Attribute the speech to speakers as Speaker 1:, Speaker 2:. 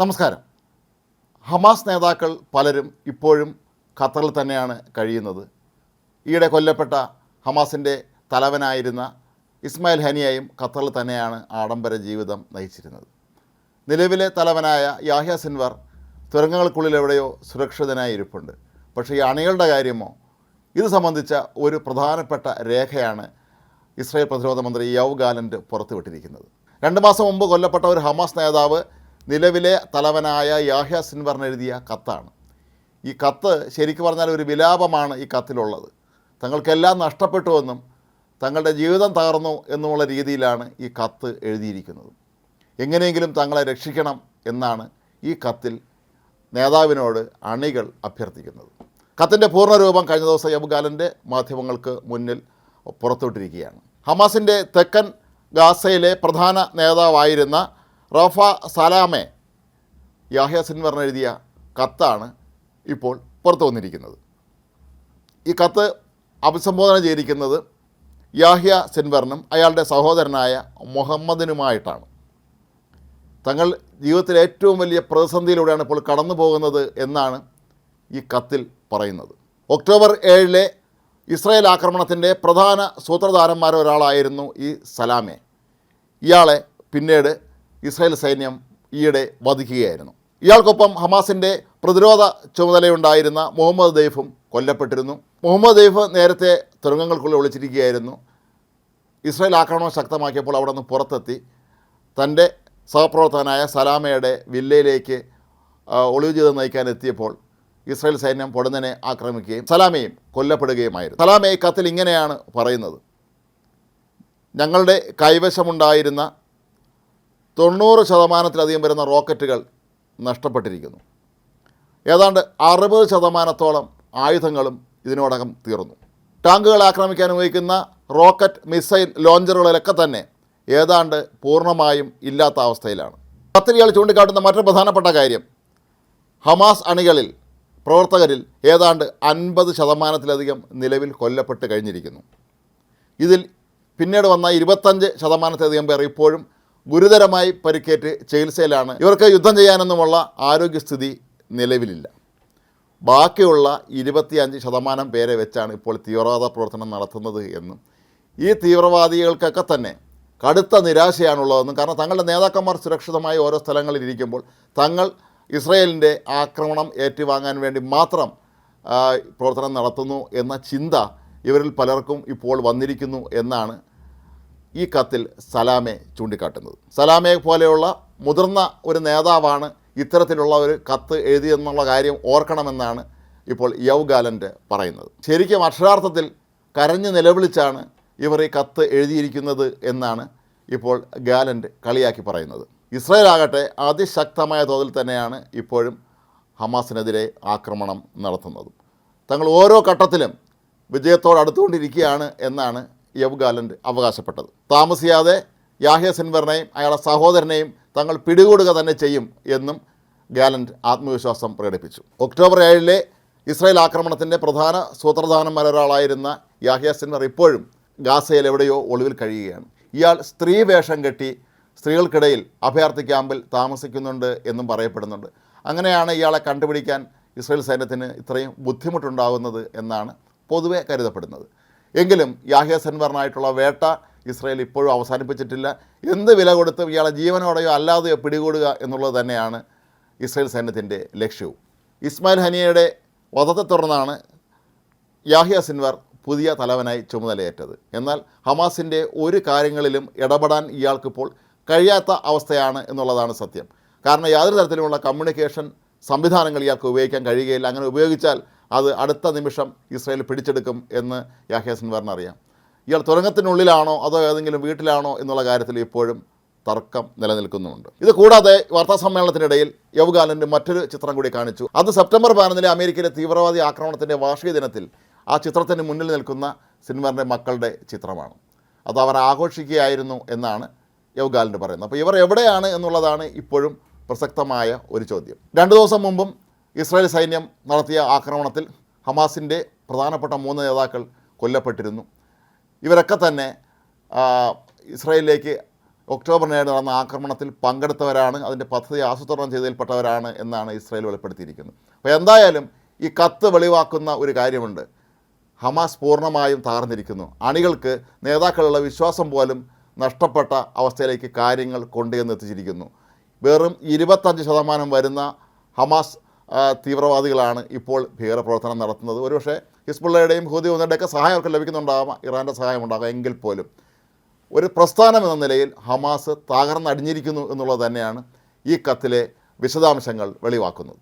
Speaker 1: നമസ്കാരം. ഹമാസ് നേതാക്കൾ പലരും ഇപ്പോഴും ഖത്തറിൽ തന്നെയാണ് കഴിയുന്നത്. ഈയിടെ കൊല്ലപ്പെട്ട ഹമാസിന്റെ തലവനായിരുന്ന ഇസ്മായിൽ ഹനിയായും ഖത്തറിൽ തന്നെയാണ് ആഡംബര ജീവിതം നയിച്ചിരുന്നത്. നിലവിലെ തലവനായ യാഹ്യ സിൻവർ തുരങ്കങ്ങൾക്കുള്ളിൽ എവിടെയോ സുരക്ഷിതനായി ഇരിപ്പുണ്ട്. പക്ഷേ ഈ അണികളുടെ കാര്യമോ ഇത് സംബന്ധിച്ച ഒരു പ്രധാനപ്പെട്ട രേഖയാണ് ഇസ്രായേൽ പ്രതിരോധ മന്ത്രി യവ് ഗാലന്റ് പുറത്തുവിട്ടിരിക്കുന്നത്. രണ്ട് മാസം മുമ്പ് കൊല്ലപ്പെട്ട ഒരു ഹമാസ് നേതാവ് നിലവിലെ തലവനായ യാഹ്യ സിൻവറിന് എഴുതിയ കത്താണ്. ഈ കത്ത് ശരിക്കു പറഞ്ഞാൽ ഒരു വിലാപമാണ് ഈ കത്തിലുള്ളത്. തങ്ങൾക്കെല്ലാം നഷ്ടപ്പെട്ടുവെന്നും തങ്ങളുടെ ജീവിതം തകർന്നു എന്നുമുള്ള രീതിയിലാണ് ഈ കത്ത് എഴുതിയിരിക്കുന്നത്. എങ്ങനെയെങ്കിലും തങ്ങളെ രക്ഷിക്കണം എന്നാണ് ഈ കത്തിൽ നേതാവിനോട് അണികൾ അഭ്യർത്ഥിക്കുന്നത്. കത്തിന്റെ പൂർണരൂപം കഴിഞ്ഞ ദിവസം യബുഗാലന്റെ മാധ്യമങ്ങൾക്ക് മുന്നിൽ പുറത്തുവിട്ടിരിക്കുകയാണ്. ഹമാസിന്റെ തെക്കൻ ഗാസയിലെ പ്രധാന നേതാവായിരുന്ന റഫ സലാമെ യാഹ്യ സിൻവർ എഴുതിയ കത്താണ് ഇപ്പോൾ പുറത്തു വന്നിരിക്കുന്നത്. ഈ കത്ത് അഭിസംബോധന ചെയ്തിരിക്കുന്നത് യാഹ്യ സിൻവറിനും അയാളുടെ സഹോദരനായ മുഹമ്മദിനുമായിട്ടാണ്. തങ്ങൾ ജീവിതത്തിലെ ഏറ്റവും വലിയ പ്രതിസന്ധിയിലൂടെയാണ് ഇപ്പോൾ കടന്നു പോകുന്നത് എന്നാണ് ഈ കത്തിൽ പറയുന്നത്. ഒക്ടോബർ ഏഴിലെ ഇസ്രായേൽ ആക്രമണത്തിന്റെ പ്രധാന സൂത്രധാരന്മാരൊരാളായിരുന്നു ഈ സലാമെ. ഇയാളെ പിന്നീട് ഇസ്രായേൽ സൈന്യം ഈയിടെ വധിക്കുകയായിരുന്നു. ഇയാൾക്കൊപ്പം ഹമാസിന്റെ പ്രതിരോധ ചുമതലയുണ്ടായിരുന്ന മുഹമ്മദ് ദൈഫും കൊല്ലപ്പെട്ടിരുന്നു. മുഹമ്മദ് ദൈഫ് നേരത്തെ തുരങ്കങ്ങൾക്കുള്ളിൽ ഒളിച്ചിരിക്കുകയായിരുന്നു. ഇസ്രായേൽ ആക്രമണം ശക്തമാക്കിയപ്പോൾ അവിടെ നിന്ന് പുറത്തെത്തി. തന്റെ സഹപ്രവർത്തകനായ സലാമയുടെ വില്ലയിലേക്ക് ഒളിവ് ജീവിതം നയിക്കാൻ എത്തിയപ്പോൾ ഇസ്രായേൽ സൈന്യം പൊടുന്നനെ ആക്രമിക്കുകയും സലാമയും കൊല്ലപ്പെടുകയുമായിരുന്നു. സലാമയെ കത്തിൽ ഇങ്ങനെയാണ് പറയുന്നത്. ഞങ്ങളുടെ കൈവശമുണ്ടായിരുന്ന തൊണ്ണൂറ് ശതമാനത്തിലധികം വരുന്ന റോക്കറ്റുകൾ നഷ്ടപ്പെട്ടിരിക്കുന്നു. ഏതാണ്ട് അറുപത് ശതമാനത്തോളം ആയുധങ്ങളും ഇതിനോടകം തീർന്നു. ടാങ്കുകളെ ആക്രമിക്കാൻ ഉപയോഗിക്കുന്ന റോക്കറ്റ് മിസൈൽ ലോഞ്ചറുകളിലൊക്കെ തന്നെ ഏതാണ്ട് പൂർണമായും ഇല്ലാത്ത അവസ്ഥയിലാണ്. പത്രികകൾ ചൂണ്ടിക്കാട്ടുന്ന മറ്റൊരു പ്രധാനപ്പെട്ട കാര്യം ഹമാസ് അണികളിൽ പ്രവർത്തകരിൽ ഏതാണ്ട് അൻപത് ശതമാനത്തിലധികം നിലവിൽ കൊല്ലപ്പെട്ട് കഴിഞ്ഞിരിക്കുന്നു. ഇതിൽ പിന്നീട് വന്ന ഇരുപത്തഞ്ച് ശതമാനത്തിലധികം പേർ ഇപ്പോഴും ഗുരുതരമായി പരിക്കേറ്റ് ചികിത്സയിലാണ്. ഇവർക്ക് യുദ്ധം ചെയ്യാനൊന്നുമുള്ള ആരോഗ്യസ്ഥിതി നിലവിലില്ല. ബാക്കിയുള്ള ഇരുപത്തിയഞ്ച് ശതമാനം പേരെ വെച്ചാണ് ഇപ്പോൾ തീവ്രവാദ പ്രവർത്തനം നടത്തുന്നത് എന്നും ഈ തീവ്രവാദികൾക്കൊക്കെ തന്നെ കടുത്ത നിരാശയാണുള്ളതെന്നും കാരണം തങ്ങളുടെ നേതാക്കന്മാർ സുരക്ഷിതമായി ഓരോ സ്ഥലങ്ങളിൽ ഇരിക്കുമ്പോൾ തങ്ങൾ ഇസ്രയേലിന്റെ ആക്രമണം ഏറ്റുവാങ്ങാൻ വേണ്ടി മാത്രം പ്രവർത്തനം നടത്തുന്നു എന്ന ചിന്ത ഇവരിൽ പലർക്കും ഇപ്പോൾ വന്നിരിക്കുന്നു എന്നാണ് ഈ കത്തിൽ സലാമെ ചൂണ്ടിക്കാട്ടുന്നത്. സലാമയെ പോലെയുള്ള മുതിർന്ന ഒരു നേതാവാണ് ഇത്തരത്തിലുള്ള ഒരു കത്ത് എഴുതിയെന്നുള്ള കാര്യം ഓർക്കണമെന്നാണ് ഇപ്പോൾ യവ് ഗാലന്റ് പറയുന്നത്. ശരിക്കും അക്ഷരാർത്ഥത്തിൽ കരഞ്ഞ് നിലവിളിച്ചാണ് ഇവർ ഈ കത്ത് എഴുതിയിരിക്കുന്നത് എന്നാണ് ഇപ്പോൾ ഗാലന്റ് കളിയാക്കി പറയുന്നത്. ഇസ്രായേൽ ആകട്ടെ അതിശക്തമായ തോതിൽ തന്നെയാണ് ഇപ്പോഴും ഹമാസിനെതിരെ ആക്രമണം നടത്തുന്നത്. തങ്ങൾ ഓരോ ഘട്ടത്തിലും വിജയത്തോട് അടുത്തുകൊണ്ടിരിക്കുകയാണ് എന്നാണ് യവ് ഗാലന്റ് അവകാശപ്പെട്ടത്. താമസിയാതെ യാഹ്യ സിൻവറിനെയും അയാളുടെ സഹോദരനെയും തങ്ങൾ പിടികൂടുക തന്നെ ചെയ്യും എന്നും ഗാലന്റ് ആത്മവിശ്വാസം പ്രകടിപ്പിച്ചു. ഒക്ടോബർ ഏഴിലെ ഇസ്രായേൽ ആക്രമണത്തിന്റെ പ്രധാന സൂത്രധാനന്മാരൊരാളായിരുന്ന യാഹ്യ സിൻവർ ഇപ്പോഴും ഗാസയിൽ എവിടെയോ ഒളിവിൽ കഴിയുകയാണ്. ഇയാൾ സ്ത്രീ വേഷം കെട്ടി സ്ത്രീകൾക്കിടയിൽ അഭയാർത്ഥി ക്യാമ്പിൽ താമസിക്കുന്നുണ്ട് എന്നും പറയപ്പെടുന്നുണ്ട്. അങ്ങനെയാണ് ഇയാളെ കണ്ടുപിടിക്കാൻ ഇസ്രായേൽ സൈന്യത്തിന് ഇത്രയും ബുദ്ധിമുട്ടുണ്ടാകുന്നത് എന്നാണ് പൊതുവെ കരുതപ്പെടുന്നത്. എങ്കിലും യാഹ്യ സെൻവറിനായിട്ടുള്ള വേട്ട ഇസ്രയേൽ ഇപ്പോഴും അവസാനിപ്പിച്ചിട്ടില്ല. എന്ത് വില കൊടുത്തും ഇയാളെ ജീവനോടെയോ അല്ലാതെയോ പിടികൂടുക എന്നുള്ളത് തന്നെയാണ് ഇസ്രയേൽ സൈന്യത്തിന്റെ ലക്ഷ്യവും. ഇസ്മായിൽ ഹനിയയുടെ വധത്തെ തുടർന്നാണ് യാഹ്യ സിൻവർ പുതിയ തലവനായി ചുമതലയേറ്റത്. എന്നാൽ ഹമാസിന്റെ ഒരു കാര്യങ്ങളിലും ഇടപെടാൻ ഇയാൾക്കിപ്പോൾ കഴിയാത്ത അവസ്ഥയാണ് എന്നുള്ളതാണ് സത്യം. കാരണം യാതൊരു തരത്തിലുമുള്ള കമ്മ്യൂണിക്കേഷൻ സംവിധാനങ്ങൾ ഇയാൾക്ക് ഉപയോഗിക്കാൻ കഴിയുകയില്ല. അങ്ങനെ ഉപയോഗിച്ചാൽ അത് അടുത്ത നിമിഷം ഇസ്രയേൽ പിടിച്ചെടുക്കും എന്ന് യാഹ്യ സിൻവറിന് അറിയാം. ഇയാൾ തുരങ്കത്തിനുള്ളിലാണോ അതോ ഏതെങ്കിലും വീട്ടിലാണോ എന്നുള്ള കാര്യത്തിൽ ഇപ്പോഴും തർക്കം നിലനിൽക്കുന്നുണ്ട് ഇത് കൂടാതെ വാർത്താ സമ്മേളനത്തിനിടയിൽ യവ്ഗാലന്റെ മറ്റൊരു ചിത്രം കൂടി കാണിച്ചു. അത് സെപ്റ്റംബർ പതിനൊന്നിലെ അമേരിക്കയിലെ തീവ്രവാദി ആക്രമണത്തിന്റെ വാർഷിക ദിനത്തിൽ ആ ചിത്രത്തിന് മുന്നിൽ നിൽക്കുന്ന സിൻവറിന്റെ മക്കളുടെ ചിത്രമാണ്. അത് അവർ ആഘോഷിക്കുകയായിരുന്നു എന്നാണ് യവ്ഗാലന്റെ പറയുന്നത്. അപ്പോൾ ഇവർ എവിടെയാണ് എന്നുള്ളതാണ് ഇപ്പോഴും പ്രസക്തമായ ഒരു ചോദ്യം. രണ്ട് ദിവസം മുമ്പും ഇസ്രായേൽ സൈന്യം നടത്തിയ ആക്രമണത്തിൽ ഹമാസിന്റെ പ്രധാനപ്പെട്ട മൂന്ന് നേതാക്കൾ കൊല്ലപ്പെട്ടിരുന്നു. ഇവരൊക്കെ തന്നെ ഇസ്രായേലിലേക്ക് ഒക്ടോബർ ഏഴ് നടന്ന ആക്രമണത്തിൽ പങ്കെടുത്തവരാണ് അതിന്റെ പദ്ധതി ആസൂത്രണം ചെയ്തതിൽപ്പെട്ടവരാണ് എന്നാണ് ഇസ്രായേൽ വെളിപ്പെടുത്തിയിരിക്കുന്നത്. അപ്പോൾ എന്തായാലും ഈ കത്ത് വെളിവാക്കുന്ന ഒരു കാര്യമുണ്ട്. ഹമാസ് പൂർണമായും തകർന്നിരിക്കുന്നു. അണികൾക്ക് നേതാക്കളുള്ള വിശ്വാസം പോലും നഷ്ടപ്പെട്ട അവസ്ഥയിലേക്ക് കാര്യങ്ങൾ കൊണ്ടുവന്ന് എത്തിച്ചിരിക്കുന്നു വെറും ഇരുപത്തഞ്ച് ശതമാനം വരുന്ന ഹമാസ് തീവ്രവാദികളാണ് ഇപ്പോൾ ഭീകരപ്രവർത്തനം നടത്തുന്നത്. ഒരുപക്ഷെ ഹിസ്ബുള്ളയുടെയും ഹൂതി ഒന്നിന്റെയൊക്കെ സഹായം അവർക്ക് ലഭിക്കുന്നുണ്ടാകാം ഇറാന്റെ സഹായം ഉണ്ടാകാം എങ്കിൽ പോലും. ഒരു പ്രസ്ഥാനം എന്ന നിലയിൽ ഹമാസ് തകർന്നടിഞ്ഞിരിക്കുന്നു എന്നുള്ളത് തന്നെയാണ് ഈ കത്തിലെ വിശദാംശങ്ങൾ വെളിവാക്കുന്നത്.